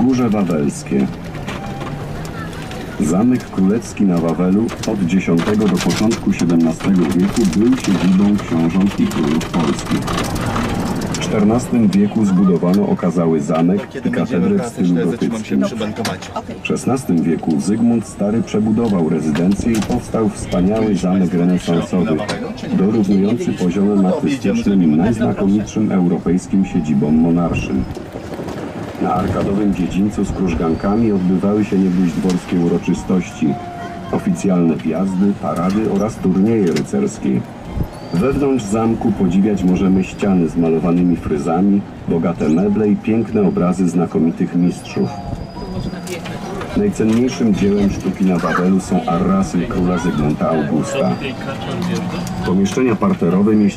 Wzgórze Wawelskie. Zamek Królewski na Wawelu od X do początku XVII wieku był siedzibą książąt i królów polskich. W XIV wieku zbudowano okazały zamek i katedrę w stylu gotyckim. W XVI wieku Zygmunt Stary przebudował rezydencję i powstał wspaniały zamek renesansowy, dorównujący poziomem artystycznym najznakomitszym europejskim siedzibom monarszym. Na arkadowym dziedzińcu z krużgankami odbywały się niegdyś dworskie uroczystości, oficjalne wjazdy, parady oraz turnieje rycerskie. Wewnątrz zamku podziwiać możemy ściany z malowanymi fryzami, bogate meble i piękne obrazy znakomitych mistrzów. Najcenniejszym dziełem sztuki na Wawelu są arrasy króla Zygmunta Augusta. Pomieszczenia parterowe mieściły